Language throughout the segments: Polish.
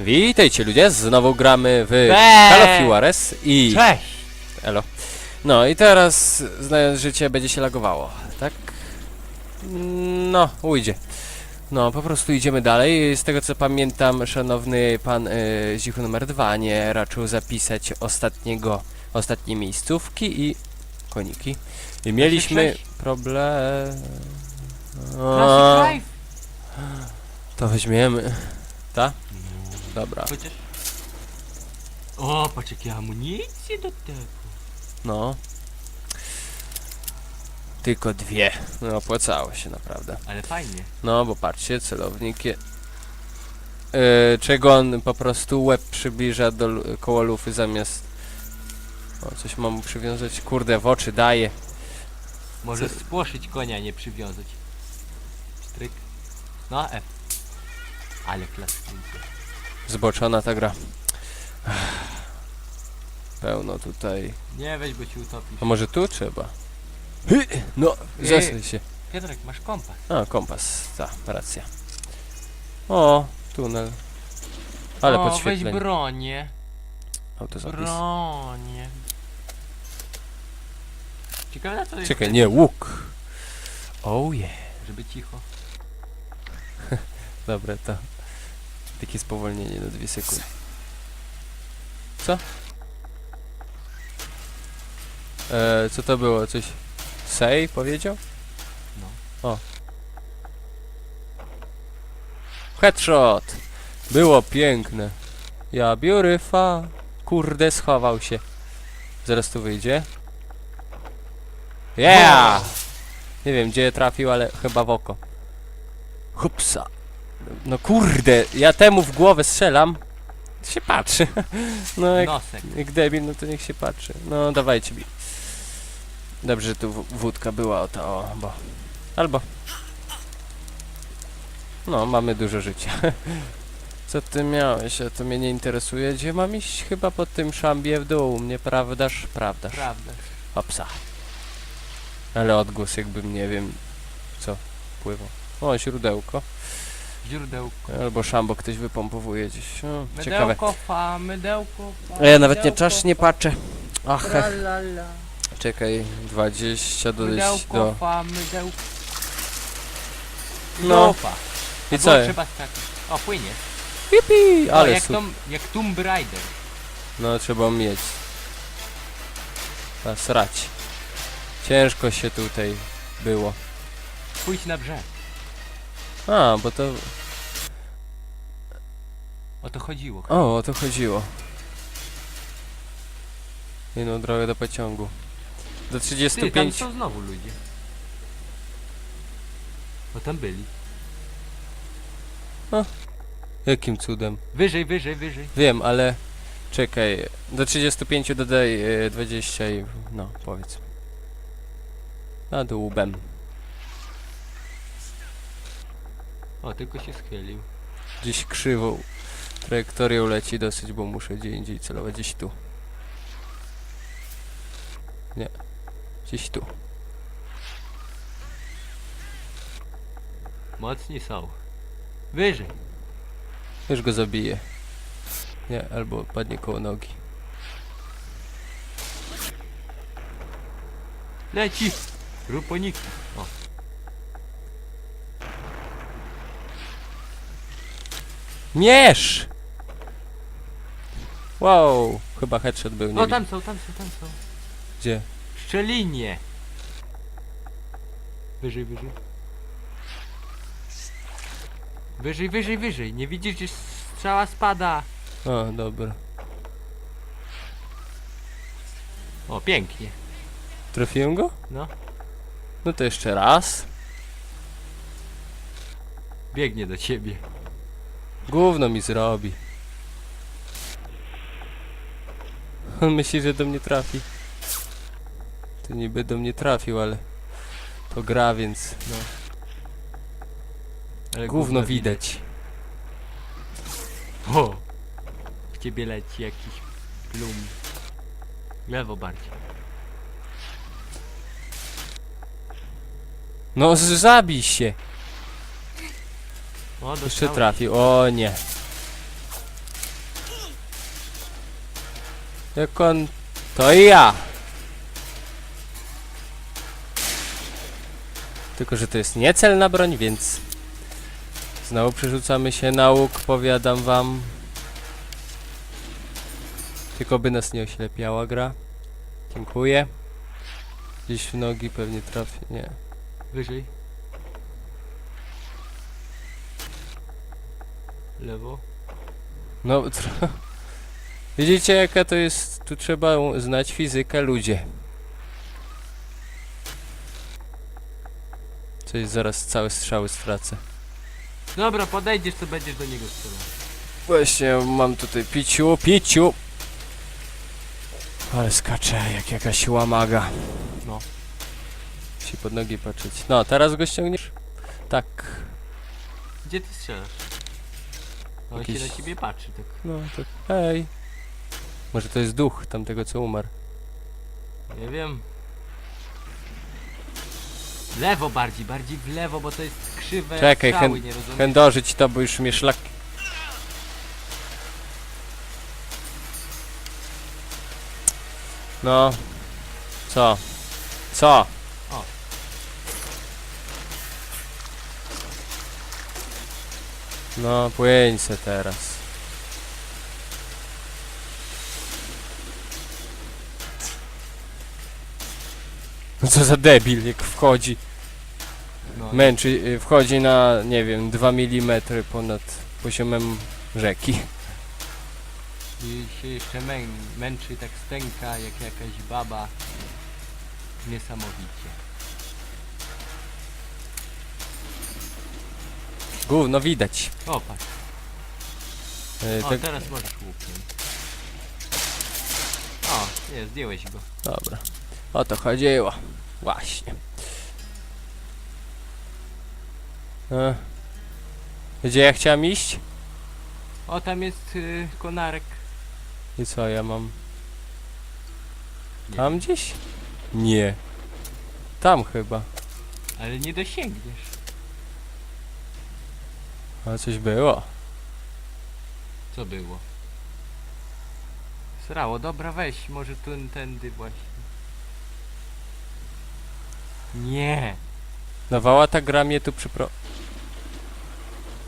Witajcie ludzie, znowu gramy w Cześć! Call of Juarez i... Cześć! Elo. No i teraz, znając życie, będzie się lagowało, tak? No, ujdzie. No, po prostu idziemy dalej. Z tego co pamiętam, szanowny pan y, Zichu numer 2 nie raczył zapisać ostatniego, ostatniej miejscówki i koniki. I mieliśmy problem... O, Classic Life! to weźmiemy. Ta? Dobra, Chociaż... O, patrz jakie amunicje do tego. no. Tylko dwie. No, opłacało się naprawdę. Ale fajnie. No, bo patrzcie, celownik je... Yy, czego on po prostu łeb przybliża do lu- koło lufy zamiast... O, coś mam mu przywiązać? Kurde, w oczy daje. Może Co- spłoszyć konia, nie przywiązać. Stryk. No, F. Ale klasycznie. Zboczona ta gra. Pełno tutaj. Nie weź, bo ci utopisz. A może tu trzeba? Hy! No, zesuj się. Piotrek, masz kompas. A, kompas. Ta, racja. O, tunel. Ale o, podświetlenie. weź bronię. Autozapis. Bronię. Ciekawe na co jest Czekaj, nie, łuk. Oh yeah. Żeby cicho. Dobra, to takie spowolnienie na dwie sekundy. Co? E, co to było? Coś? Say powiedział? No. O. Headshot! Było piękne. Ja biorę fa. Kurde, schował się. Zaraz tu wyjdzie. Yeah! Nie wiem, gdzie trafił, ale chyba w oko. Hupsa. No kurde, ja temu w głowę strzelam. Się patrzy. No jak, Nosek. jak debil, no to niech się patrzy. No dawajcie mi. Dobrze, że tu w- wódka była o to, o, bo... Albo... No, mamy dużo życia. Co ty miałeś? A to mnie nie interesuje. Gdzie mam iść? Chyba po tym szambie w dół, mnie prawdaż? Prawdaż. Prawda. Hopsa. Ale odgłos jakbym, nie wiem, co pływał. O, źródełko. Źródełko. Albo szambo ktoś wypompowuje gdzieś. O, ciekawe. Mydełko fa, mydełko fa. A ja nawet nie mydełko czas nie fa. patrzę. Ach, Tra ech. la la. czekaj, 20 dodać Mydełko do... fa, mydełko. No. Fa. I co? trzeba skakać. O, płynie. Yippee, O, ale jak, super. tom, jak Tomb Raider. No, trzeba mieć. A srać. Ciężko się tutaj było. Pójdź na brzeg. A, bo to... O to chodziło. O, o to chodziło. Jedną drogę do pociągu. Do Ty, tam 35... są znowu ludzie. O, tam byli. Jakim cudem? Wyżej, wyżej, wyżej. Wiem, ale... Czekaj, do 35 dodaj e, 20 i... no, powiedz. Na dół łbem. O, tylko się schylił. Gdzieś krzywą trajektorią leci dosyć, bo muszę gdzie indziej celować. Gdzieś tu. Nie. Gdzieś tu. Mocni są. Wyżej. Już go zabiję. Nie, albo padnie koło nogi. Leci. Ruponik. O, Mierz! Wow, chyba headshot był, nie o tam są, tam są, tam są. Gdzie? Szczelinie. Wyżej, wyżej. Wyżej, wyżej, wyżej. Nie widzisz, gdzie strzała spada. O, dobra. O, pięknie. Trafiłem go? No, No to jeszcze raz. biegnie do ciebie. Gówno mi zrobi. On myśli, że do mnie trafi. To niby do mnie trafił, ale to gra, więc no. Ale Gówno widać. O! W ciebie leci jakiś plum. Lewo bardziej. No z- zabij się. O, Jeszcze trafił. O nie. Jak on... To i ja! Tylko, że to jest niecelna broń, więc... Znowu przerzucamy się na łuk, powiadam wam. Tylko by nas nie oślepiała gra. Dziękuję. Gdzieś w nogi pewnie trafi. Nie. Wyżej. Lewo. No, tro... Widzicie jaka to jest... Tu trzeba znać fizykę ludzie. Coś zaraz całe strzały stracę. Dobra, podejdziesz, to będziesz do niego strzelał. Właśnie mam tutaj piciu, piciu. Ale skacze jak jakaś łamaga. No. Musi pod nogi patrzeć. No, teraz go ściągniesz? Tak. Gdzie ty strzelasz? On Jakiś- się na ciebie patrzy, tak. No, to hej. Może to jest duch tamtego co umarł. Nie wiem. W lewo bardziej, bardziej w lewo, bo to jest krzywe Czekaj, strzały, chę- nie? Chędożyć to, bo już mnie szlak... No. Co? Co? O. No, płyń se teraz. No co za debil, jak wchodzi. No, Męczy, y, wchodzi na, nie wiem, 2 mm ponad poziomem rzeki. I się jeszcze mę męczy, tak stęka jak jakaś baba. Niesamowicie. Gówno widać. O, patrz. Y, O, tak, teraz możesz łupnąć. O, nie, zdjąłeś go. dobra. O to chodziło. Właśnie. E. Gdzie ja chciałem iść? O, tam jest y, konarek. I co ja mam? Nie Tam gdzieś? Nie. Tam chyba. Ale nie dosięgniesz. Ale coś było. Co było? Srało, dobra, weź, może tu tędy właśnie. Nie! Dawała ta gra mnie tu przypro...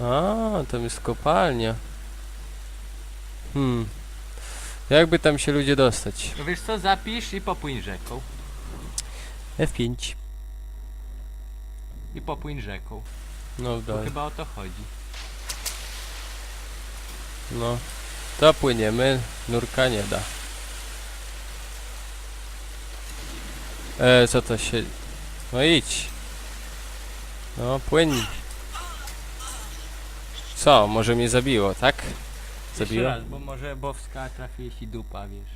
A, tam jest kopalnia. Hmm. Jakby tam się ludzie dostać? No wiesz co, zapisz i popłyń rzeką. F5. I popłyń rzeką. No Bo dalej. chyba o to chodzi. No. To płyniemy. Nurka nie da. E, co to się... No idź. No, płyń. Co? Może mnie zabiło, tak? Zabiło? Jeszcze raz, bo może bowska trafi jeśli dupa, wiesz.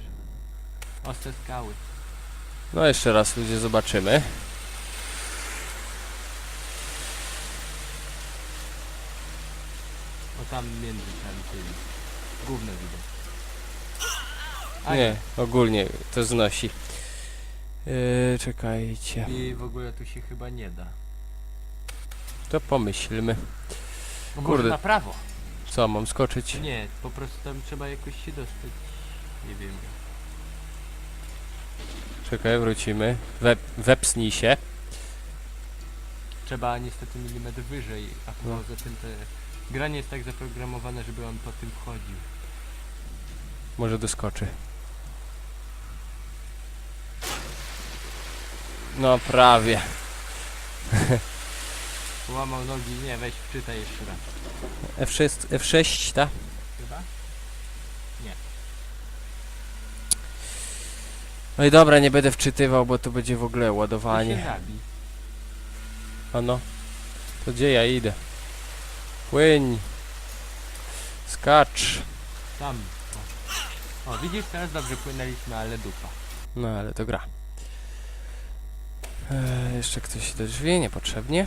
Ostre skały. No jeszcze raz ludzie zobaczymy. O tam między tam tymi. Gówno widać. A Nie, ogólnie to znosi. Yy, czekajcie. I w ogóle tu się chyba nie da. To pomyślmy. No Kurde. Na prawo. Co, mam skoczyć? Nie, po prostu tam trzeba jakoś się dostać. Nie wiem. Czekaj, wrócimy. We, wepsnij się. Trzeba niestety milimetr wyżej, a No. poza tym te... Gra nie jest tak zaprogramowana, żeby on po tym wchodził. Może doskoczy. No prawie. Połamał nogi, nie, weź wczytaj jeszcze raz. F6, F6 ta? Chyba? No i dobra, nie będę wczytywał, bo to będzie w ogóle To się ładowanie. zabij. Ano. To gdzie ja idę? Płyń. Skacz. Tam. O. o, widzisz, teraz dobrze płynęliśmy, ale dupa. No ale to gra. E, jeszcze ktoś do drzwi, niepotrzebnie.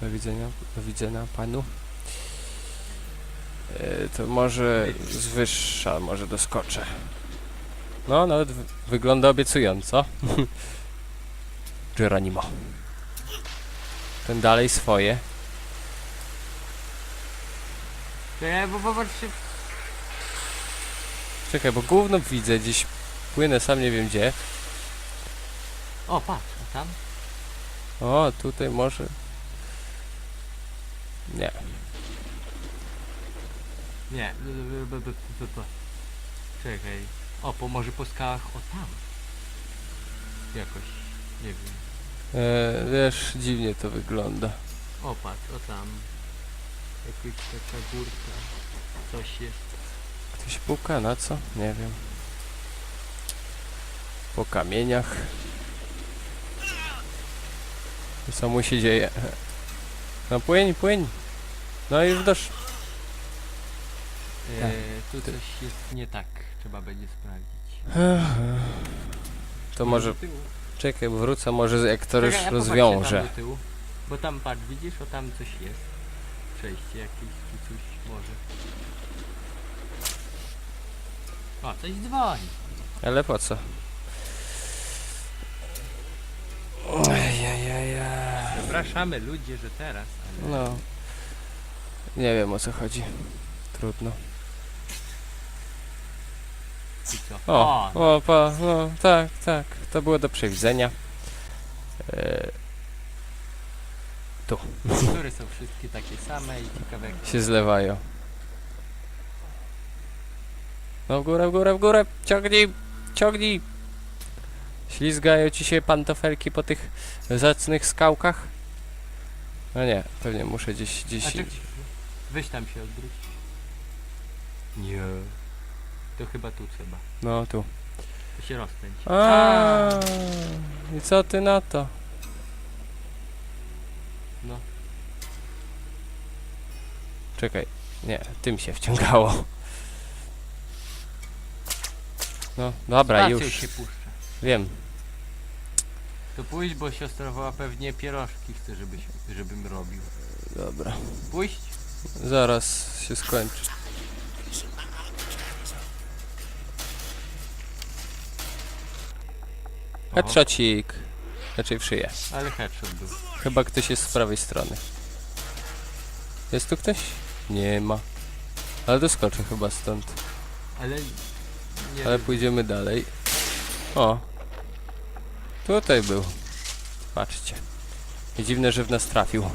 Do widzenia, do widzenia panu. E, to może z wyższa, może doskoczę. No, nawet wygląda obiecująco. Geronimo. Ten dalej swoje. Czekaj, bo popatrz się... Czekaj, bo gówno widzę, gdzieś płynę sam nie wiem gdzie. O, patrz, a tam? O, tutaj może... Nie. Nie. Czekaj. O, po może po skałach, o tam. Jakoś, nie wiem. E, wiesz, dziwnie to wygląda. O, patrz, o tam. Jakaś taka górka. Coś jest. Ktoś puka, na co? Nie wiem. Po kamieniach. Co mu się dzieje? No płyń, płyń. No i już dosz... E, Tak. tu coś jest nie tak. Trzeba będzie sprawdzić. To może... Do tyłu. Czekaj, wrócę może jak to już Czekaj, ja popatrzę rozwiąże. Tam do tyłu, bo tam patrz, widzisz, o tam coś jest. Przejście jakieś, czy coś może. O, coś dzwoni. Ale po co? Ajajajaj. Przepraszamy ludzie, że teraz, ale... No. Nie wiem o co chodzi. Trudno. I co? O, no. o, pa, no, tak, tak. To było do przewidzenia. E, Tekstury są wszystkie takie same i ciekawe jak... się zlewają. No w górę, w górę, w górę. Ciągnij, ciągnij. Ślizgają ci się pantofelki po tych zacnych skałkach? No nie, pewnie muszę gdzieś, A gdzieś... czek, weź tam się odwróć. Nie. To chyba tu trzeba. No tu. To się rozpędź. A, I co ty na to? No. Czekaj. Nie, tym się wciągało. No, dobra, Spacją już. się puszcza. Wiem. To pójdź, bo siostra woła pewnie pierożki chce, żebyś, żebym robił. Dobra. Pójść? Zaraz się skończy. O, Headshotcik. Raczej w szyję. ale headshot był. Chyba ktoś jest z prawej strony. Jest tu ktoś? Nie ma. Ale doskoczę chyba stąd. Ale... Nie Ale wiem. pójdziemy dalej. O. Tutaj był. Patrzcie. Dziwne, że w nas trafił.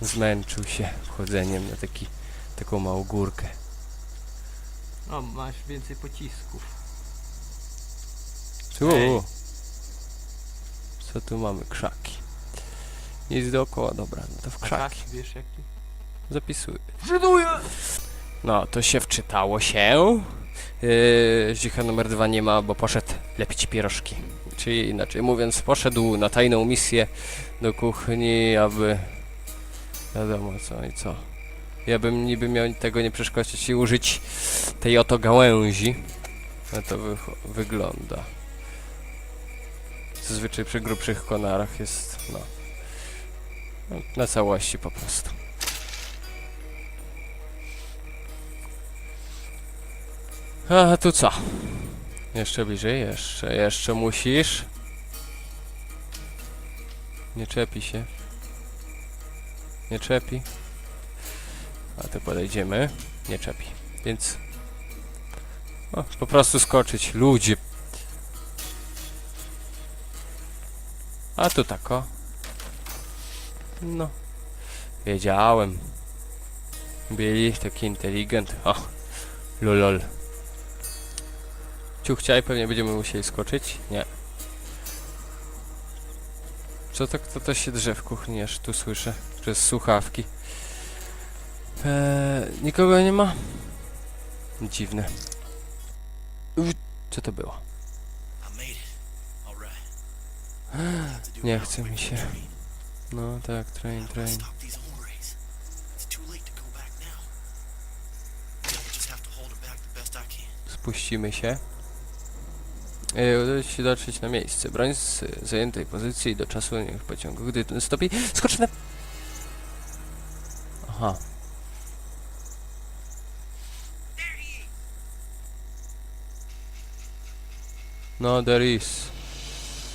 Zmęczył się chodzeniem na taki, taką małą górkę. O, masz więcej pocisków. Tu. Ej. Co tu mamy? Krzaki. Nic dookoła, dobra, no to w krzaki. wiesz jaki? Zapisuję. Wczytuję! No, to się wczytało się. Yy, Zdzicha numer dwa nie ma, bo poszedł lepić pierożki. Czyli inaczej mówiąc, poszedł na tajną misję do kuchni, aby... Wiadomo co i co. Ja bym niby miał tego nie przeszkodzić i użyć tej oto gałęzi. No to wygląda. Zazwyczaj przy grubszych konarach jest, no... no na całości po prostu. A tu co? Jeszcze bliżej, jeszcze, jeszcze musisz. Nie czepi się. Nie czepi. A tu podejdziemy. Nie czepi. Więc... O, po prostu skoczyć. Ludzie. A tu tak o. No. Wiedziałem. Byli taki inteligent. O. Lolol. Ciuchcia i pewnie będziemy musieli skoczyć? Nie. Co to, kto to się drze w kuchni, aż tu słyszę, przez słuchawki. Eee, nikogo nie ma? Dziwne. Co to było? Nie chce mi się. No tak, train, train. Spuścimy się. Udało ci się dotrzeć na miejsce. Broń z zajętej pozycji do czasu niech pociągu. Gdy ten stopi, skocz na... Aha. No, there is.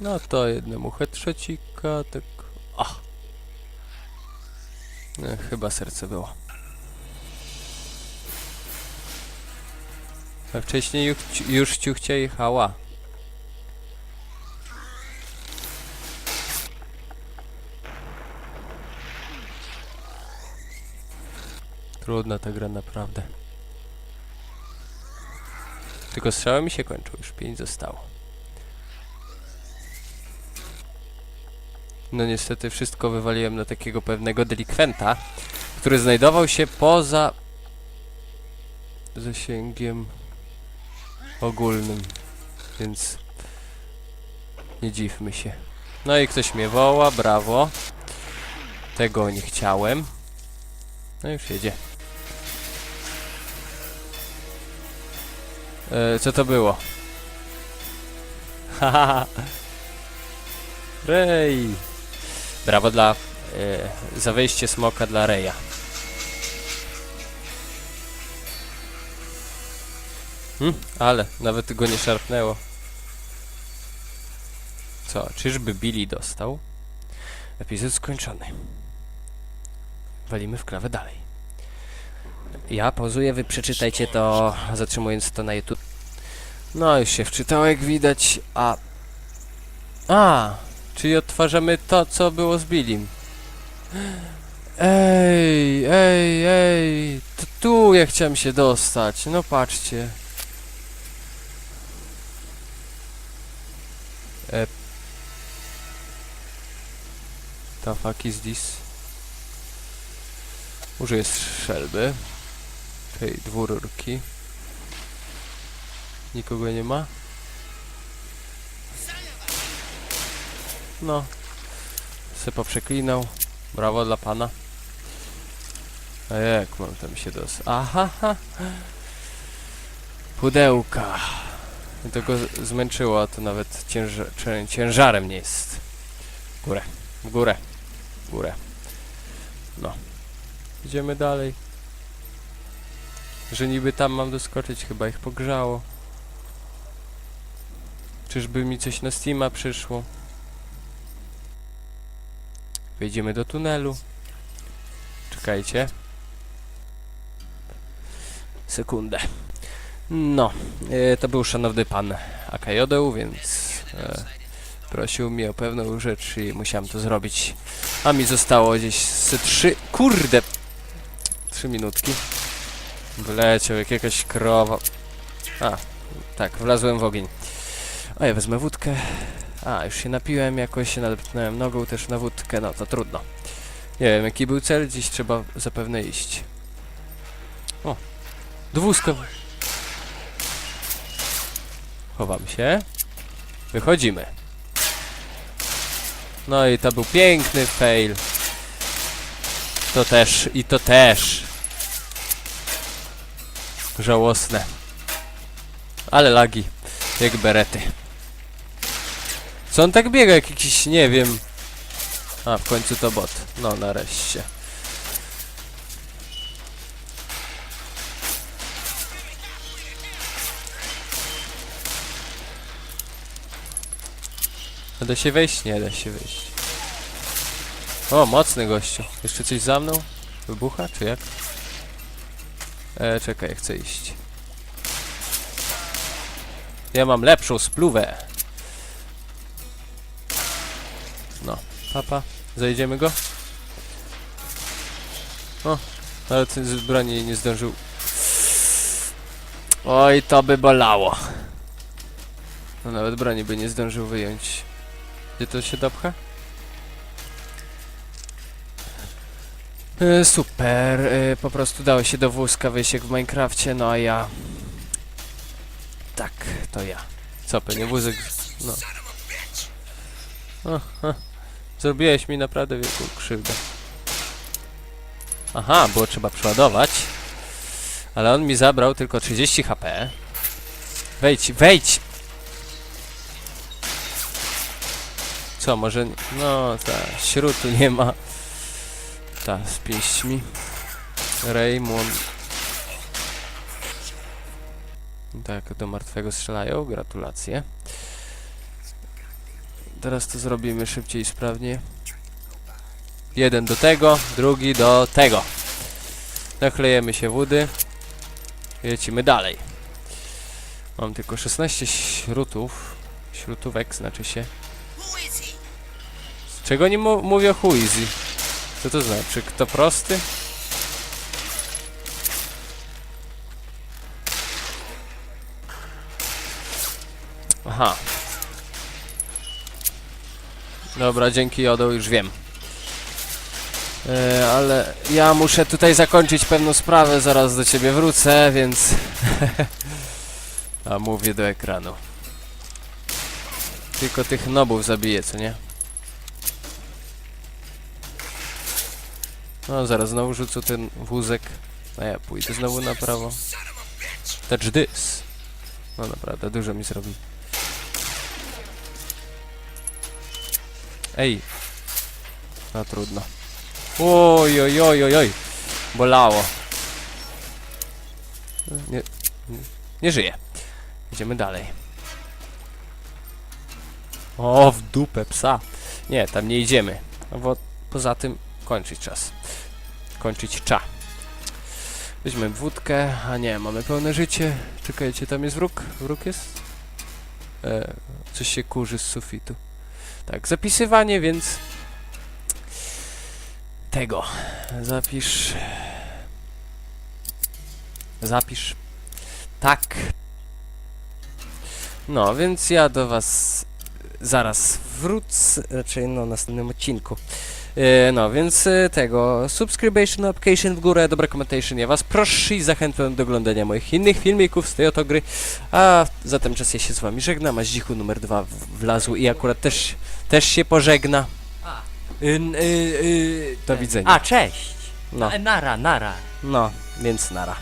No to jednemu hetrzecika, tak... Ach! No, chyba serce było. A wcześniej już, już ciuchcia jechała. Trudna ta gra naprawdę. Tylko strzały mi się kończą, już pięć zostało. No niestety wszystko wywaliłem na takiego pewnego delikwenta, który znajdował się poza zasięgiem ogólnym, więc nie dziwmy się. No i ktoś mnie woła, brawo. Tego nie chciałem. No już jedzie. E, co to było? Haha. Rej. Brawo dla e, za wejście smoka dla Reja. Hm, ale nawet go nie szarpnęło. Co, czyżby Billy dostał? Epizod skończony. Walimy w klawę dalej. Ja pauzuję, wy przeczytajcie to, zatrzymując to na YouTube. No, już się wczytało, jak widać, a... A, czyli odtwarzamy to, co było z Billim. Ej, ej, ej, to tu ja chciałem się dostać, no patrzcie. E... The fuck is this? Użyję strzelby. Tej dwururki. Nikogo nie ma? No. Se poprzeklinał. Brawo dla pana. A jak mam tam się dos... Aha! ha. Pudełka. I to go zmęczyło, a to nawet cięża cię- ciężarem nie jest. W górę, w górę, w górę. No. Idziemy dalej. Że niby tam mam doskoczyć, chyba ich pogrzało. Czyżby mi coś na Steama przyszło? Wejdziemy do tunelu. Czekajcie. Sekundę. No, e, to był szanowny pan Akajodeł, więc e, prosił mnie o pewną rzecz i musiałem to zrobić. A mi zostało gdzieś z trzy... Kurde! Trzy minutki. Wleciał jak jakaś krowa. A, tak, wlazłem w ogień. A ja wezmę wódkę. A, już się napiłem jakoś, się nadepnąłem nogą też na wódkę, no to trudno. Nie wiem, jaki był cel, dziś trzeba zapewne iść. O, do wózka. Chowam się. Wychodzimy. No i to był piękny fail. To też, i to też. Żałosne. Ale lagi. Jak berety. Co on tak biega jak jakiś, nie wiem. A, w końcu to bot. No, nareszcie. A Da się wejść? Nie da się wejść. O, mocny gościu. Jeszcze coś za mną? Wybucha, czy jak? E, czekaj, chcę iść. Ja mam lepszą spluwę. Papa, zajdziemy go? O, ale ten z broni nie zdążył. Oj, to by bolało. No nawet broni by nie zdążył wyjąć. Gdzie to się dopcha? E, super, e, po prostu dało się do wózka wyjść w Minecrafcie, no a ja... Tak, to ja. Co, pewnie wózek... No. Aha. Zrobiłeś mi naprawdę wielką krzywdę. Aha, było trzeba przeładować. Ale on mi zabrał tylko 30 HP. Wejdź, wejdź! Co, może... No, ta, śrutu nie ma. Ta, z pięśćmi. Raymond. Tak, do martwego strzelają. Gratulacje. Teraz to zrobimy szybciej i sprawnie. Jeden do tego, drugi do tego. Naklejemy się wody. Lecimy dalej. Mam tylko 16 śrutów. Śrutówek znaczy się. Z czego nie mówię easy? Co to znaczy? Kto prosty? Aha. Dobra, dzięki Jodo, już wiem. E, ale ja muszę tutaj zakończyć pewną sprawę, zaraz do ciebie wrócę, więc... A mówię do ekranu. Tylko tych nobów zabiję, co nie? No, zaraz znowu rzucę ten wózek. A ja pójdę znowu na prawo. Touch this. No naprawdę, dużo mi zrobi. Ej. No trudno. Oj, oj, oj, oj, oj. Bolało. Nie, nie, nie żyje. Idziemy dalej. O, w dupę psa. Nie, tam nie idziemy. No bo poza tym kończyć czas. Kończyć cza. Weźmy wódkę, a nie, mamy pełne życie. Czekajcie, tam jest wróg. Wróg jest? E, coś się kurzy z sufitu. Tak, zapisywanie, więc tego. Zapisz. Zapisz. Tak. No, więc ja do was zaraz wrócę, raczej no, w następnym odcinku. E, no, więc e, tego, subscription, application w górę, dobre commentation, ja was proszę i zachęcam do oglądania moich innych filmików z tej oto gry, a zatem czas ja się z wami żegnam, a Zdzichu numer dwa wlazł i akurat też, też się pożegna. A. Y, y, y, do widzenia. A, cześć! No, E, Nara, nara. no, więc nara.